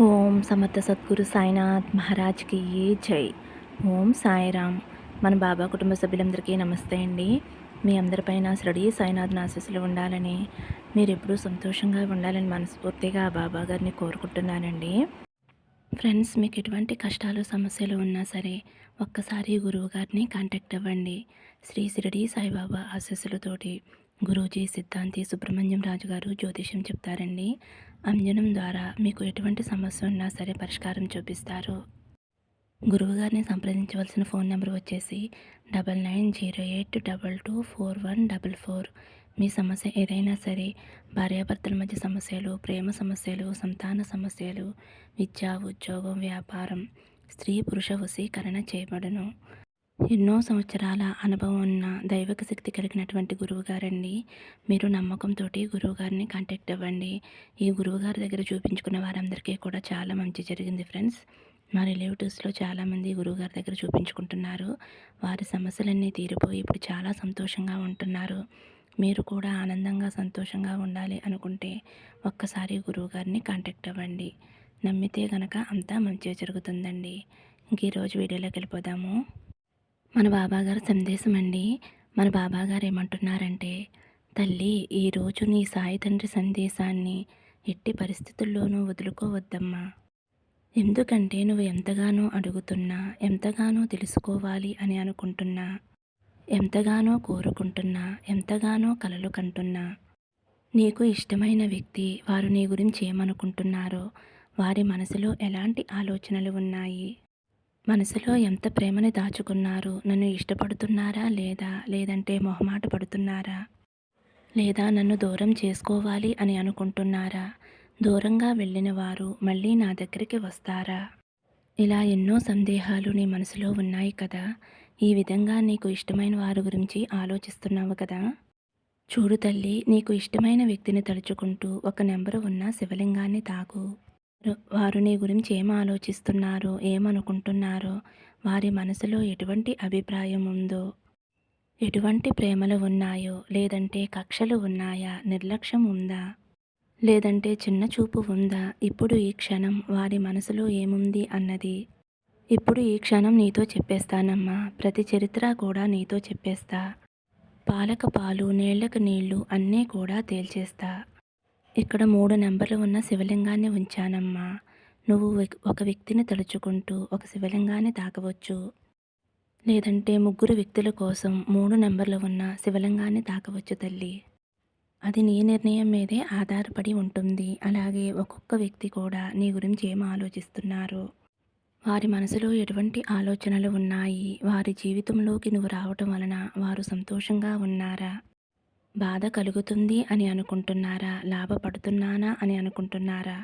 ఓం సమర్థ సద్గురు సాయినాథ్ మహారాజ్కి జై. ఓం సాయిరామ్. మన బాబా కుటుంబ సభ్యులందరికీ నమస్తే అండి. మీ అందరిపైన శ్రడి సాయినాథ్ ఆశీస్సులు ఉండాలని మీరు ఎప్పుడూ సంతోషంగా ఉండాలని మనస్ఫూర్తిగా ఆ బాబా గారిని కోరుకుంటున్నానండి. ఫ్రెండ్స్ మీకు ఎటువంటి కష్టాలు సమస్యలు ఉన్నా సరే ఒక్కసారి గురువు గారిని కాంటాక్ట్ అవ్వండి. శ్రీ షిరిడి సాయిబాబా ఆశీస్సులతోటి గురూజీ సిద్ధాంతి సుబ్రహ్మణ్యం రాజు గారు జ్యోతిష్యం చెప్తారండి. అంజనం ద్వారా మీకు ఎటువంటి సమస్య ఉన్నా సరే పరిష్కారం చూపిస్తారు. గురువుగారిని సంప్రదించవలసిన ఫోన్ నెంబర్ వచ్చేసి double nine zero eight double two four one double four. మీ సమస్య ఏదైనా సరే భార్యాభర్తల మధ్య సమస్యలు ప్రేమ సమస్యలు సంతాన సమస్యలు విద్య ఉద్యోగం వ్యాపారం స్త్రీ పురుష వశీకరణ చేయబడును. ఎన్నో సంవత్సరాల అనుభవం ఉన్న దైవక శక్తి కలిగినటువంటి గురువుగారండి. మీరు నమ్మకంతో గురువుగారిని కాంటాక్ట్ అవ్వండి. ఈ గురువుగారి దగ్గర చూపించుకున్న వారందరికీ కూడా చాలా మంచి జరిగింది ఫ్రెండ్స్ మా రిలేటివ్స్లో చాలామంది గురువుగారి దగ్గర చూపించుకుంటున్నారు. వారి సమస్యలన్నీ తీరిపోయి ఇప్పుడు చాలా సంతోషంగా ఉంటున్నారు. మీరు కూడా ఆనందంగా సంతోషంగా ఉండాలి అనుకుంటే ఒక్కసారి గురువుగారిని కాంటాక్ట్ అవ్వండి. నమ్మితే గనక అంతా మంచిగా జరుగుతుందండి. ఇంక ఈరోజు వీడియోలోకి వెళ్ళిపోదాము. మన బాబాగారు సందేశం అండి మన బాబాగారు ఏమంటున్నారంటే తల్లి ఈరోజు నీ సాయి తండ్రి సందేశాన్ని ఎట్టి పరిస్థితుల్లోనూ వదులుకోవద్దమ్మా. ఎందుకంటే నువ్వు ఎంతగానో అడుగుతున్నా ఎంతగానో తెలుసుకోవాలి అని అనుకుంటున్నా ఎంతగానో కోరుకుంటున్నా ఎంతగానో కలలు కంటున్నా. నీకు ఇష్టమైన వ్యక్తి వారు నీ గురించి ఏమనుకుంటున్నారో వారి మనసులో ఎలాంటి ఆలోచనలు ఉన్నాయి? మనసులో ఎంత ప్రేమని దాచుకున్నారు? నన్ను ఇష్టపడుతున్నారా లేదా? లేదంటే మొహమాట పడుతున్నారా? లేదా నన్ను దూరం చేసుకోవాలి అని అనుకుంటున్నారా? దూరంగా వెళ్ళిన వారు మళ్ళీ నా దగ్గరికి వస్తారా? ఇలా ఎన్నో సందేహాలు నీ మనసులో ఉన్నాయి కదా? ఈ విధంగా నీకు ఇష్టమైన వారి గురించి ఆలోచిస్తున్నావు కదా? చూడు తల్లి నీకు ఇష్టమైన వ్యక్తిని తలుచుకుంటూ ఒక నెంబరు ఉన్న శివలింగాన్ని తాకు. వారు నీ గురించి ఏం ఆలోచిస్తున్నారో ఏమనుకుంటున్నారో వారి మనసులో ఎటువంటి అభిప్రాయం ఉందో ఎటువంటి ప్రేమలు ఉన్నాయో లేదంటే కక్షలు ఉన్నాయా నిర్లక్ష్యం ఉందా లేదంటే చిన్న చూపు ఉందా ఇప్పుడు ఈ క్షణం వారి మనసులో ఏముంది అన్నది. ఇప్పుడు ఈ క్షణం నీతో చెప్పేస్తానమ్మా ప్రతి చరిత్ర కూడా నీతో చెప్పేస్తా. పాలక పాలు నీళ్ళకు నీళ్ళు అన్నీ కూడా తేల్చేస్తా. ఇక్కడ మూడు నెంబర్లు ఉన్న శివలింగాన్ని ఉంచానమ్మా. నువ్వు ఒక వ్యక్తిని తలుచుకుంటూ ఒక శివలింగాన్ని తాకవచ్చు. లేదంటే ముగ్గురు వ్యక్తుల కోసం మూడు నెంబర్లు ఉన్న శివలింగాన్ని తాకవచ్చు తల్లి. అది నీ నిర్ణయం మీదే ఆధారపడి ఉంటుంది. అలాగే ఒక్కొక్క వ్యక్తి కూడా నీ గురించి ఏం ఆలోచిస్తున్నారు? వారి మనసులో ఎటువంటి ఆలోచనలు ఉన్నాయి? వారి జీవితంలోకి నువ్వు రావటం వలన వారు సంతోషంగా ఉన్నారా? బాధ కలుగుతుంది అని అనుకుంటున్నారా? లాభపడుతున్నానా అని అనుకుంటున్నారా?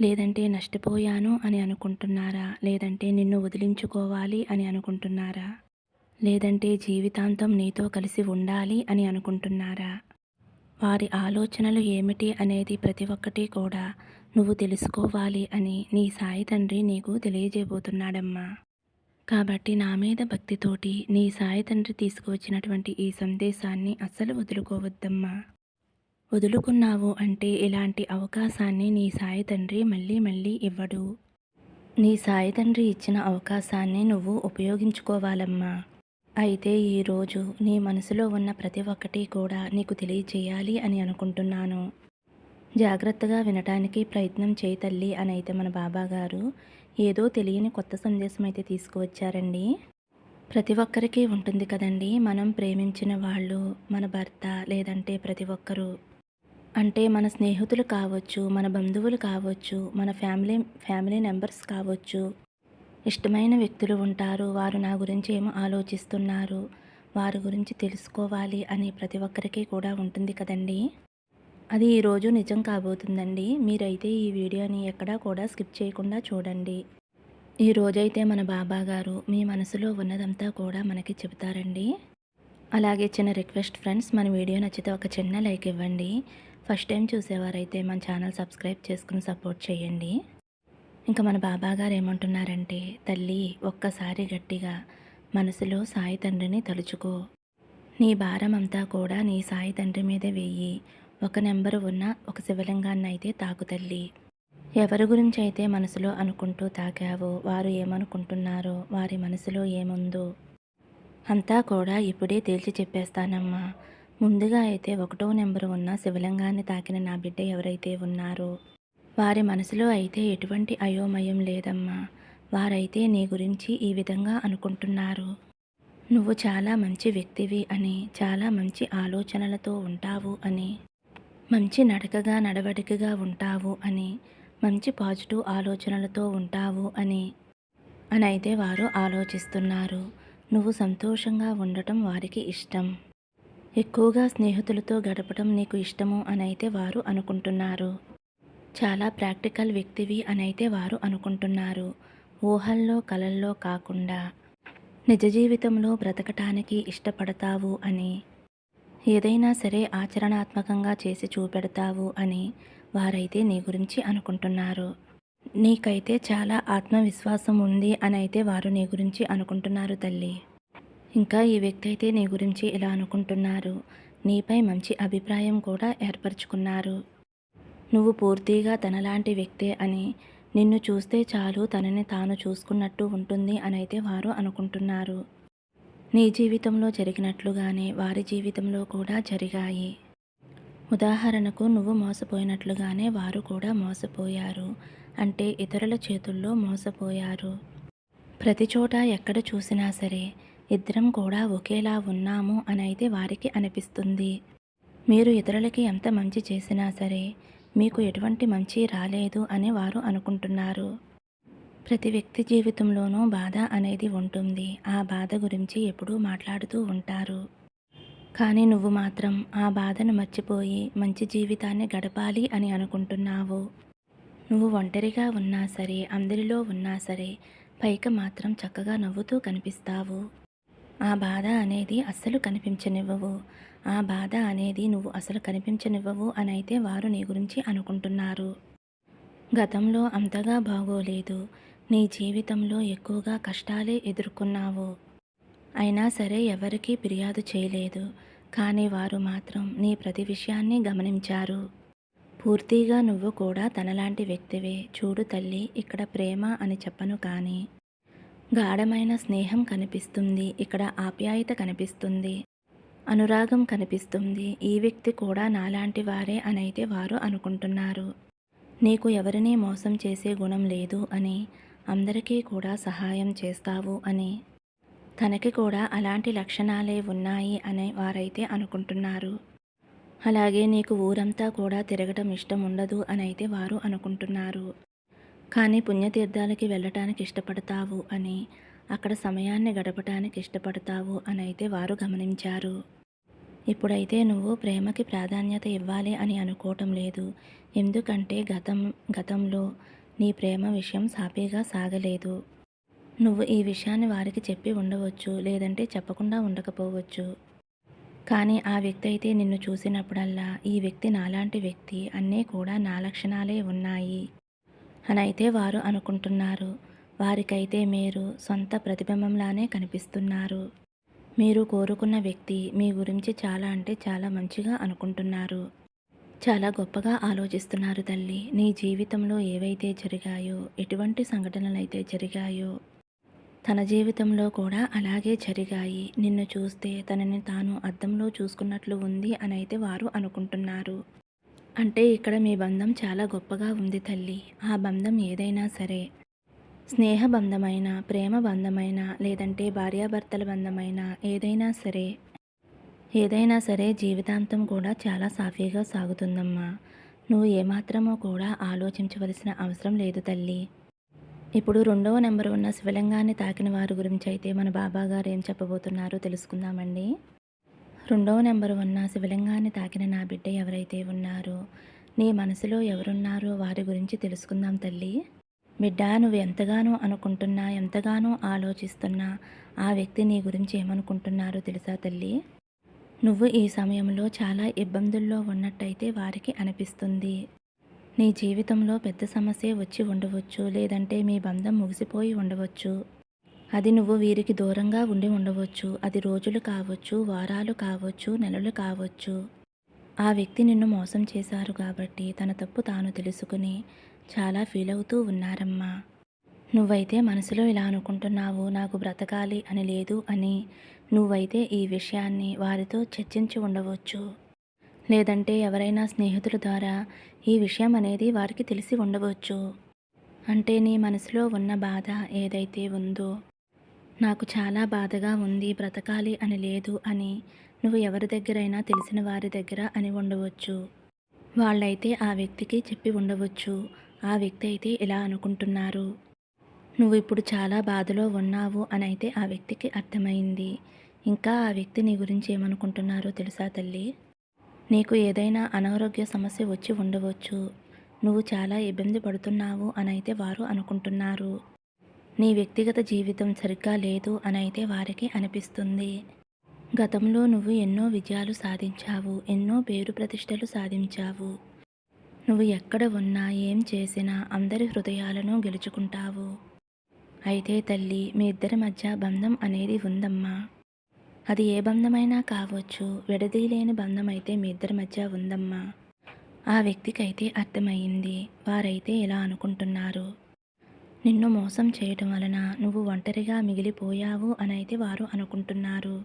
లేదంటే నష్టపోయాను అని అనుకుంటున్నారా? లేదంటే నిన్ను వదిలించుకోవాలి అని అనుకుంటున్నారా? లేదంటే జీవితాంతం నీతో కలిసి ఉండాలి అని అనుకుంటున్నారా? వారి ఆలోచనలు ఏమిటి అనేది ప్రతి ఒక్కటి కూడా నువ్వు తెలుసుకోవాలి అని నీ సాయి తండ్రి నీకు తెలియజేయబోతున్నాడమ్మా. కాబట్టి నా మీద భక్తితోటి నీ సాయి తండ్రి తీసుకువచ్చినటువంటి ఈ సందేశాన్ని అస్సలు వదులుకోవద్దమ్మా. వదులుకున్నావు అంటే ఇలాంటి అవకాశాన్ని నీ సాయి తండ్రి మళ్ళీ మళ్ళీ ఇవ్వడు. నీ సాయి తండ్రి ఇచ్చిన అవకాశాన్ని నువ్వు ఉపయోగించుకోవాలమ్మా. అయితే ఈరోజు నీ మనసులో ఉన్న ప్రతి ఒక్కటి కూడా నీకు తెలియచేయాలి అని అనుకుంటున్నాను. జాగ్రత్తగా వినటానికి ప్రయత్నం చేయి తల్లి అని అయితే మన బాబాగారు. ఏదో తెలియని కొత్త సందేశం అయితే తీసుకువచ్చారండి. ప్రతి ఒక్కరికి ఉంటుంది కదండి. మనం ప్రేమించిన వాళ్ళు మన భర్త లేదంటే ప్రతి ఒక్కరు. అంటే మన స్నేహితులు కావచ్చు మన బంధువులు కావచ్చు మన ఫ్యామిలీ ఫ్యామిలీ మెంబర్స్ కావచ్చు. ఇష్టమైన వ్యక్తులు ఉంటారు. వారు నా గురించి ఏమో ఆలోచిస్తున్నారు. వారి గురించి తెలుసుకోవాలి అని ప్రతి ఒక్కరికి కూడా ఉంటుంది కదండీ. అది ఈరోజు నిజం కాబోతుందండి. మీరైతే ఈ వీడియోని ఎక్కడా కూడా స్కిప్ చేయకుండా చూడండి. ఈ రోజైతే మన బాబా గారు మీ మనసులో ఉన్నదంతా కూడా మనకి చెబుతారండి. అలాగే చిన్న రిక్వెస్ట్ ఫ్రెండ్స్ మన వీడియో నచ్చితే ఒక చిన్న లైక్ ఇవ్వండి. ఫస్ట్ టైం చూసేవారైతే మన ఛానల్ సబ్స్క్రైబ్ చేసుకుని సపోర్ట్ చేయండి. ఇంకా మన బాబా గారు ఏమంటున్నారంటే తల్లి ఒక్కసారి గట్టిగా మనసులో సాయి తండ్రిని తలుచుకో. నీ భారం అంతా కూడా నీ సాయి తండ్రి మీదే వెయ్యి ఒక నెంబరు ఉన్న ఒక శివలింగాన్ని అయితే తాకుతల్లి ఎవరి గురించి అయితే మనసులో అనుకుంటూ తాకావో వారు ఏమనుకుంటున్నారో వారి మనసులో ఏముందో. అంతా కూడా ఇప్పుడే తేల్చి చెప్పేస్తానమ్మా. ముందుగా అయితే ఒకటో నెంబరు ఉన్న శివలింగాన్ని తాకిన నా బిడ్డ ఎవరైతే ఉన్నారో. వారి మనసులో అయితే ఎటువంటి అయోమయం లేదమ్మా. వారైతే నీ గురించి ఈ విధంగా అనుకుంటున్నారు. నువ్వు చాలా మంచి వ్యక్తివి అని చాలా మంచి ఆలోచనలతో ఉంటావు అని. మంచి నడకగా నడవడికగా ఉంటావు అని మంచి పాజిటివ్ ఆలోచనలతో ఉంటావు అని అని అయితే వారు ఆలోచిస్తున్నారు. నువ్వు సంతోషంగా ఉండటం వారికి ఇష్టం. ఎక్కువగా స్నేహితులతో గడపడం నీకు ఇష్టము అనైతే వారు అనుకుంటున్నారు. చాలా ప్రాక్టికల్ వ్యక్తివి అని అయితే వారు అనుకుంటున్నారు. ఊహల్లో కలల్లో కాకుండా నిజ జీవితంలో బ్రతకటానికి ఇష్టపడతావు అని ఏదైనా సరే ఆచరణాత్మకంగా చేసి చూపెడతావు అని వారైతే నీ గురించి అనుకుంటున్నారు. నీకైతే చాలా ఆత్మవిశ్వాసం ఉంది అని అయితే వారు నీ గురించి అనుకుంటున్నారు తల్లి. ఇంకా ఈ వ్యక్తి అయితే నీ గురించి ఇలా అనుకుంటున్నారు. నీపై మంచి అభిప్రాయం కూడా ఏర్పరచుకున్నారు. నువ్వు పూర్తిగా తనలాంటి వ్యక్తే అని నిన్ను చూస్తే చాలు తనని తాను చూసుకున్నట్టు ఉంటుంది అని అయితే వారు అనుకుంటున్నారు. నీ జీవితంలో జరిగినట్లుగానే వారి జీవితంలో కూడా జరిగాయి. ఉదాహరణకు నువ్వు మోసపోయినట్లుగానే వారు కూడా మోసపోయారు అంటే ఇతరుల చేతుల్లో మోసపోయారు. ప్రతి చోట ఎక్కడ చూసినా సరే ఇద్దరం కూడా ఒకేలా ఉన్నాము అనేది వారికి అనిపిస్తుంది. మీరు ఇతరులకి ఎంత మంచి చేసినా సరే మీకు ఎటువంటి మంచి రాలేదు అని వారు అనుకుంటున్నారు. ప్రతి వ్యక్తి జీవితంలోనూ బాధ అనేది ఉంటుంది. ఆ బాధ గురించి ఎప్పుడూ మాట్లాడుతూ ఉంటారు. కానీ నువ్వు మాత్రం ఆ బాధను మర్చిపోయి మంచి జీవితాన్ని గడపాలి అని అనుకుంటున్నావు. నువ్వు ఒంటరిగా ఉన్నా సరే అందరిలో ఉన్నా సరే పైకి మాత్రం చక్కగా నవ్వుతూ కనిపిస్తావు. ఆ బాధ అనేది అస్సలు కనిపించనివ్వవు. ఆ బాధ అనేది నువ్వు అసలు కనిపించనివ్వవు అని అయితే వారు నీ గురించి అనుకుంటున్నారు. గతంలో అంతగా బాగోలేదు. నీ జీవితంలో ఎక్కువగా కష్టాలే ఎదుర్కొన్నావు. అయినా సరే ఎవరికీ ఫిర్యాదు చేయలేదు. కానీ వారు మాత్రం నీ ప్రతి విషయాన్ని గమనించారు. పూర్తిగా నువ్వు కూడా తనలాంటి వ్యక్తివే. చూడు తల్లి ఇక్కడ ప్రేమ అని చెప్పను కానీ. గాఢమైన స్నేహం కనిపిస్తుంది. ఇక్కడ ఆప్యాయత కనిపిస్తుంది. అనురాగం కనిపిస్తుంది. ఈ వ్యక్తి కూడా నాలాంటి వారే అనైతే వారు అనుకుంటున్నారు. నీకు ఎవరినీ మోసం చేసే గుణం లేదు అని అందరికీ కూడా సహాయం చేస్తావు అని. తనకి కూడా అలాంటి లక్షణాలే ఉన్నాయి అని వారైతే అనుకుంటున్నారు. అలాగే నీకు ఊరంతా కూడా తిరగటం ఇష్టం ఉండదు అని అయితే వారు అనుకుంటున్నారు. కానీ పుణ్యతీర్థాలకి వెళ్ళటానికి ఇష్టపడతావు అని అక్కడ సమయాన్ని గడపటానికి ఇష్టపడతావు అని అయితే వారు గమనించారు. ఇప్పుడైతే నువ్వు ప్రేమకి ప్రాధాన్యత ఇవ్వాలి అని అనుకోవటం లేదు. ఎందుకంటే గతం గతంలో నీ ప్రేమ విషయం సాపీగా సాగలేదు. నువ్వు ఈ విషయాన్ని వారికి చెప్పి ఉండవచ్చు లేదంటే చెప్పకుండా ఉండకపోవచ్చు. కానీ ఆ వ్యక్తి అయితే నిన్ను చూసినప్పుడల్లా ఈ వ్యక్తి నాలాంటి వ్యక్తి అన్నీ కూడా నా లక్షణాలే ఉన్నాయి. అని అయితే వారు అనుకుంటున్నారు వారికైతే మీరు సొంత ప్రతిబింబంలానే కనిపిస్తున్నారు. మీరు కోరుకున్న వ్యక్తి మీ గురించి చాలా అంటే చాలా మంచిగా అనుకుంటున్నారు. చాలా గొప్పగా ఆలోచిస్తున్నారు తల్లి. నీ జీవితంలో ఏవైతే జరిగాయో ఎటువంటి సంఘటనలు అయితే జరిగాయో తన జీవితంలో కూడా అలాగే జరిగాయి. నిన్ను చూస్తే తనని తాను అద్దంలో చూసుకున్నట్లు ఉంది అని అయితే వారు అనుకుంటున్నారు. అంటే ఇక్కడ మీ బంధం చాలా గొప్పగా ఉంది తల్లి. ఆ బంధం ఏదైనా సరే స్నేహ బంధమైన ప్రేమ బంధమైన లేదంటే భార్యాభర్తల బంధమైన ఏదైనా సరే ఏదైనా సరే జీవితాంతం కూడా చాలా సాఫీగా సాగుతుందమ్మా. నువ్వు ఏమాత్రమో కూడా ఆలోచించవలసిన అవసరం లేదు తల్లి. ఇప్పుడు రెండవ నెంబర్ ఉన్న శివలింగాన్ని తాకిన వారి గురించి అయితే మన బాబా గారు ఏం చెప్పబోతున్నారో తెలుసుకుందామండి. రెండవ నెంబర్ ఉన్న శివలింగాన్ని తాకిన నా బిడ్డ ఎవరైతే ఉన్నారో నీ మనసులో ఎవరున్నారో వారి గురించి తెలుసుకుందాం తల్లి. బిడ్డ నువ్వు ఎంతగానో అనుకుంటున్నా ఎంతగానో ఆలోచిస్తున్నా ఆ వ్యక్తి నీ గురించి ఏమనుకుంటున్నారో తెలుసా తల్లి? నువ్వు ఈ సమయంలో చాలా ఇబ్బందుల్లో ఉన్నట్టయితే వారికి అనిపిస్తుంది. నీ జీవితంలో పెద్ద సమస్య వచ్చి ఉండవచ్చు లేదంటే మీ బంధం ముగిసిపోయి ఉండవచ్చు. అది నువ్వు వీరికి దూరంగా ఉండి ఉండవచ్చు. అది రోజులు కావచ్చు వారాలు కావచ్చు నెలలు కావచ్చు. ఆ వ్యక్తి నిన్ను మోసం చేశారు కాబట్టి తన తప్పు తాను తెలుసుకుని చాలా ఫీల్ అవుతూ ఉన్నారమ్మా. నువ్వైతే మనసులో ఇలా అనుకుంటున్నావు నాకు బ్రతకాలి అని లేదు అని నువ్వైతే ఈ విషయాన్ని వారితో చర్చించి ఉండవచ్చు. లేదంటే ఎవరైనా స్నేహితుల ద్వారా ఈ విషయం అనేది వారికి తెలిసి ఉండవచ్చు. అంటే నీ మనసులో ఉన్న బాధ ఏదైతే ఉందో నాకు చాలా బాధగా ఉంది బ్రతకాలి అని లేదు అని నువ్వు ఎవరి దగ్గరైనా తెలిసిన వారి దగ్గర అని ఉండవచ్చు. వాళ్ళైతే ఆ వ్యక్తికి చెప్పి ఉండవచ్చు. ఆ వ్యక్తి అయితే ఇలా అనుకుంటున్నారు. నువ్వు ఇప్పుడు చాలా బాధలో ఉన్నావు అని అయితే ఆ వ్యక్తికి అర్థమైంది. ఇంకా ఆ వ్యక్తి నీ గురించి ఏమనుకుంటున్నారో తెలుసా తల్లి? నీకు ఏదైనా అనారోగ్య సమస్య వచ్చి ఉండవచ్చు. నువ్వు చాలా ఇబ్బంది పడుతున్నావు అని అయితే వారు అనుకుంటున్నారు. నీ వ్యక్తిగత జీవితం సరిగ్గా లేదు అని అయితే వారికి అనిపిస్తుంది. గతంలో నువ్వు ఎన్నో విజయాలు సాధించావు ఎన్నో పేరు ప్రతిష్టలు సాధించావు. నువ్వు ఎక్కడ ఉన్నా ఏం చేసినా అందరి హృదయాలను గెలుచుకుంటావు. అయితే తల్లి మీ ఇద్దరి మధ్య బంధం అనేది ఉందమ్మా. అది ఏ బంధమైనా కావచ్చు. విడదీయలేని బంధం అయితే మీ ఇద్దరి మధ్య ఉందమ్మా. ఆ వ్యక్తికైతే అర్థమయ్యింది. వారైతే ఇలా అనుకుంటున్నారు. నిన్ను మోసం చేయటం వలన నువ్వు ఒంటరిగా మిగిలిపోయావు అనైతే వారు అనుకుంటున్నారు.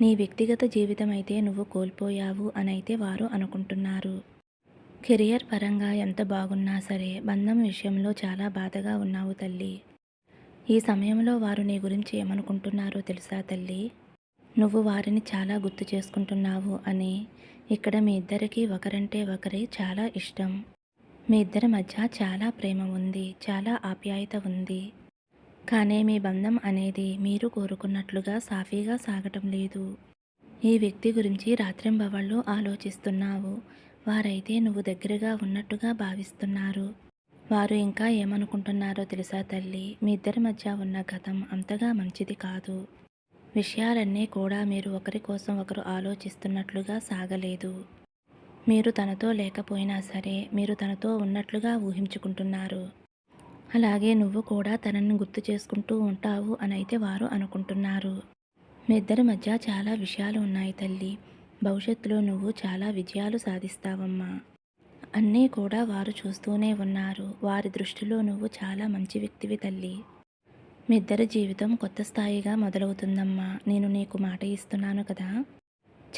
నీ వ్యక్తిగత జీవితం అయితే నువ్వు కోల్పోయావు అని అయితే వారు అనుకుంటున్నారు. కెరియర్ పరంగా ఎంత బాగున్నా సరే బంధం విషయంలో చాలా బాధగా ఉన్నావు తల్లి. ఈ సమయంలో వారు నీ గురించి ఏమనుకుంటున్నారో తెలుసా తల్లి? నువ్వు వారిని చాలా గుర్తు చేసుకుంటున్నావు అని ఇక్కడ మీ ఇద్దరికి ఒకరంటే ఒకరి చాలా ఇష్టం. మీ ఇద్దరి మధ్య చాలా ప్రేమ ఉంది చాలా ఆప్యాయత ఉంది. కానీ మీ బంధం అనేది మీరు కోరుకున్నట్లుగా సాఫీగా సాగటం లేదు. ఈ వ్యక్తి గురించి రాత్రింబవళ్ళు ఆలోచిస్తున్నావు. వారైతే నువ్వు దగ్గరగా ఉన్నట్టుగా భావిస్తున్నారు. వారు ఇంకా ఏమనుకుంటున్నారో తెలుసా తల్లి? మీ ఇద్దరి మధ్య ఉన్న గతం అంతగా మంచిది కాదు. విషయాలన్నీ కూడా మీరు ఒకరి కోసం ఒకరు ఆలోచిస్తున్నట్లుగా సాగలేదు. మీరు తనతో లేకపోయినా సరే మీరు తనతో ఉన్నట్లుగా ఊహించుకుంటున్నారు. అలాగే నువ్వు కూడా తనని గుర్తు చేసుకుంటూ ఉంటావు అని అయితే వారు అనుకుంటున్నారు. మీ ఇద్దరి మధ్య చాలా విషయాలు ఉన్నాయి తల్లి. భవిష్యత్తులో నువ్వు చాలా విజయాలు సాధిస్తావమ్మా. అన్నీ కూడా వారు చూస్తూనే ఉన్నారు. వారి దృష్టిలో నువ్వు చాలా మంచి వ్యక్తివి తల్లి. మీ ఇద్దరి జీవితం కొత్త స్థాయిగా మొదలవుతుందమ్మా. నేను నీకు మాట ఇస్తున్నాను కదా.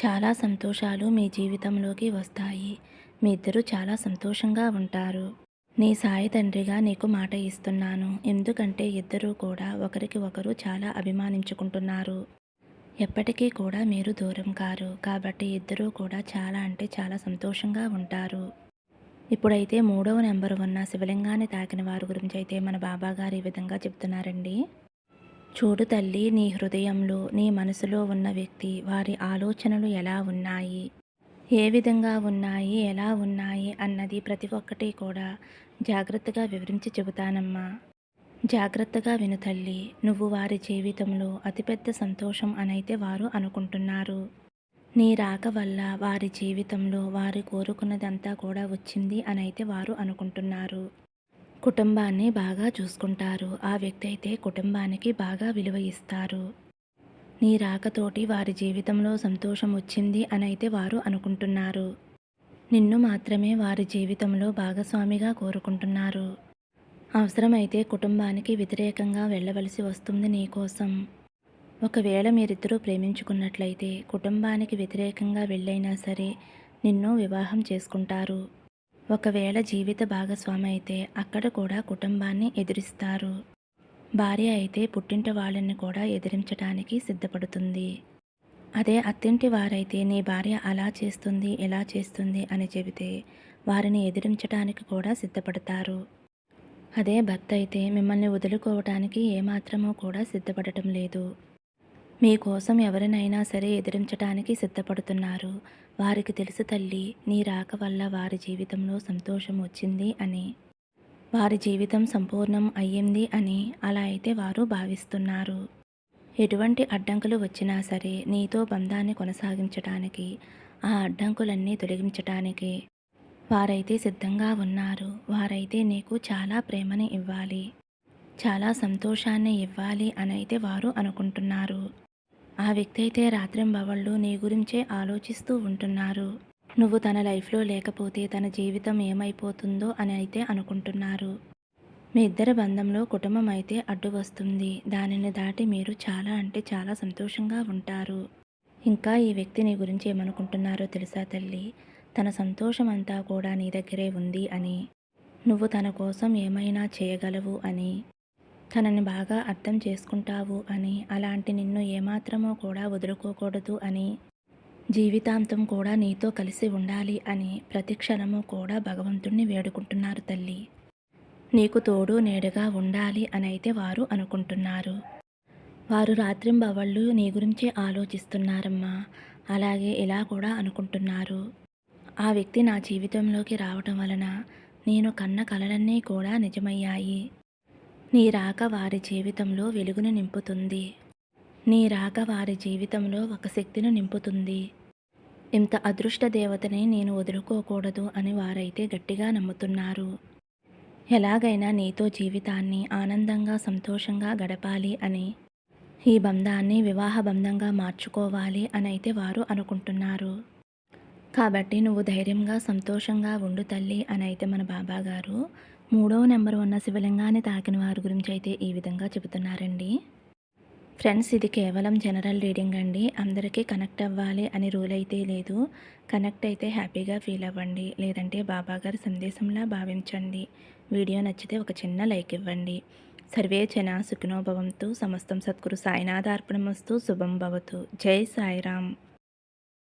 చాలా సంతోషాలు మీ జీవితంలోకి వస్తాయి. మీ ఇద్దరు చాలా సంతోషంగా ఉంటారు. నీ సాయి తండ్రిగా నీకు మాట ఇస్తున్నాను. ఎందుకంటే ఇద్దరూ కూడా ఒకరికి ఒకరు చాలా అభిమానించుకుంటున్నారు. ఎప్పటికీ కూడా మీరు దూరం కారు. కాబట్టి ఇద్దరూ కూడా చాలా అంటే చాలా సంతోషంగా ఉంటారు. ఇప్పుడైతే మూడవ నెంబర్ ఉన్న శివలింగాన్ని తాకిన వారి గురించి అయితే మన బాబా గారు ఈ విధంగా చెప్తున్నారండి. చూడు తల్లి నీ హృదయంలో నీ మనసులో ఉన్న వ్యక్తి వారి ఆలోచనలు ఎలా ఉన్నాయి? ఏ విధంగా ఉన్నాయి? ఎలా ఉన్నాయి? అన్నది ప్రతి ఒక్కటి కూడా జాగ్రత్తగా వివరించి చెబుతానమ్మా. జాగ్రత్తగా విను తల్లి నువ్వు వారి జీవితంలో అతిపెద్ద సంతోషం అనైతే వారు అనుకుంటున్నారు. నీ రాక వల్ల వారి జీవితంలో వారు కోరుకున్నదంతా కూడా వచ్చింది అని అయితే వారు అనుకుంటున్నారు. కుటుంబాన్ని బాగా చూసుకుంటారు. ఆ వ్యక్తి అయితే కుటుంబానికి బాగా విలువ ఇస్తారు. నీ రాకతోటి వారి జీవితంలో సంతోషం వచ్చింది అని అయితే వారు అనుకుంటున్నారు. నిన్ను మాత్రమే వారి జీవితంలో భాగస్వామిగా కోరుకుంటున్నారు. అవసరమైతే కుటుంబానికి వ్యతిరేకంగా వెళ్ళవలసి వస్తుంది నీకోసం ఒకవేళ మీరిద్దరూ ప్రేమించుకున్నట్లయితే కుటుంబానికి వ్యతిరేకంగా వెళ్ళైనా సరే నిన్ను వివాహం చేసుకుంటారు. ఒకవేళ జీవిత భాగస్వామి అయితే అక్కడ కూడా కుటుంబాన్ని ఎదిరిస్తారు. భార్య అయితే పుట్టింటి వాళ్ళని కూడా ఎదిరించడానికి సిద్ధపడుతుంది. అదే అత్తింటి వారైతే నీ భార్య అలా చేస్తుంది ఇలా చేస్తుంది అని చెబితే వారిని ఎదిరించడానికి కూడా సిద్ధపడతారు. అదే భర్త అయితే మిమ్మల్ని వదులుకోవటానికి ఏమాత్రమూ కూడా సిద్ధపడటం లేదు. మీకోసం ఎవరినైనా సరే ఎదిరించటానికి సిద్ధపడుతున్నారు. వారికి తెలుసు తల్లి నీ రాక వల్ల వారి జీవితంలో సంతోషం వచ్చింది అని. వారి జీవితం సంపూర్ణం అయ్యింది అని అలా అయితే వారు భావిస్తున్నారు. ఎటువంటి అడ్డంకులు వచ్చినా సరే నీతో బంధాన్ని కొనసాగించటానికి ఆ అడ్డంకులన్నీ తొలగించటానికి వారైతే సిద్ధంగా ఉన్నారు. వారైతే నీకు చాలా ప్రేమని ఇవ్వాలి. చాలా సంతోషాన్ని ఇవ్వాలి అని అయితే వారు అనుకుంటున్నారు. ఆ వ్యక్తి అయితే రాత్రింబవళ్ళు నీ గురించే ఆలోచిస్తూ ఉంటున్నారు. నువ్వు తన లైఫ్లో లేకపోతే తన జీవితం ఏమైపోతుందో అని అయితే అనుకుంటున్నారు. మీ ఇద్దరి బంధంలో కుటుంబం అయితే అడ్డు వస్తుంది. దానిని దాటి మీరు చాలా అంటే చాలా సంతోషంగా ఉంటారు. ఇంకా ఈ వ్యక్తి నీ గురించి ఏమనుకుంటున్నారో తెలుసా తల్లి? తన సంతోషం అంతా కూడా నీ దగ్గరే ఉంది అని. నువ్వు తన కోసం ఏమైనా చేయగలవు అని. తనని బాగా అర్థం చేసుకుంటావు అని అలాంటి నిన్ను ఏమాత్రమో కూడా వదులుకోకూడదు అని జీవితాంతం కూడా నీతో కలిసి ఉండాలి అని ప్రతి క్షణము కూడా భగవంతుణ్ణి వేడుకుంటున్నారు తల్లి. నీకు తోడు నేడుగా ఉండాలి అని అయితే వారు అనుకుంటున్నారు. వారు రాత్రింబవళ్ళు నీ గురించి ఆలోచిస్తున్నారమ్మా. అలాగే ఇలా కూడా అనుకుంటున్నారు. ఆ వ్యక్తి నా జీవితంలోకి రావటం వలన నేను కన్న కలలన్నీ కూడా నిజమయ్యాయి. నీ రాక వారి జీవితంలో వెలుగును నింపుతుంది. నీ రాక వారి జీవితంలో ఒక శక్తిని నింపుతుంది. ఇంత అదృష్ట దేవతని నేను వదులుకోకూడదు అని వారైతే గట్టిగా నమ్ముతున్నారు. ఎలాగైనా నీతో జీవితాన్ని ఆనందంగా సంతోషంగా గడపాలి అని ఈ బంధాన్ని వివాహ బంధంగా మార్చుకోవాలి అని అయితే వారు అనుకుంటున్నారు. కాబట్టి నువ్వు ధైర్యంగా సంతోషంగా ఉండు తల్లి అని అయితే మన బాబాగారు మూడవ నెంబర్ ఉన్న శివలింగాన్ని తాకిన వారి గురించి అయితే ఈ విధంగా చెబుతున్నారండి. ఫ్రెండ్స్ ఇది కేవలం జనరల్ రీడింగ్ అండి. అందరికీ కనెక్ట్ అవ్వాలి అని రూల్ అయితే లేదు. కనెక్ట్ అయితే హ్యాపీగా ఫీల్ అవ్వండి. లేదంటే బాబాగారి సందేశంలా భావించండి. వీడియో నచ్చితే ఒక చిన్న లైక్ ఇవ్వండి. సర్వే జన సుఖినోభవంతు. సమస్తం సద్గురు సాయినాథార్పణమస్తు. శుభం భవతు. జై సాయిరామ్.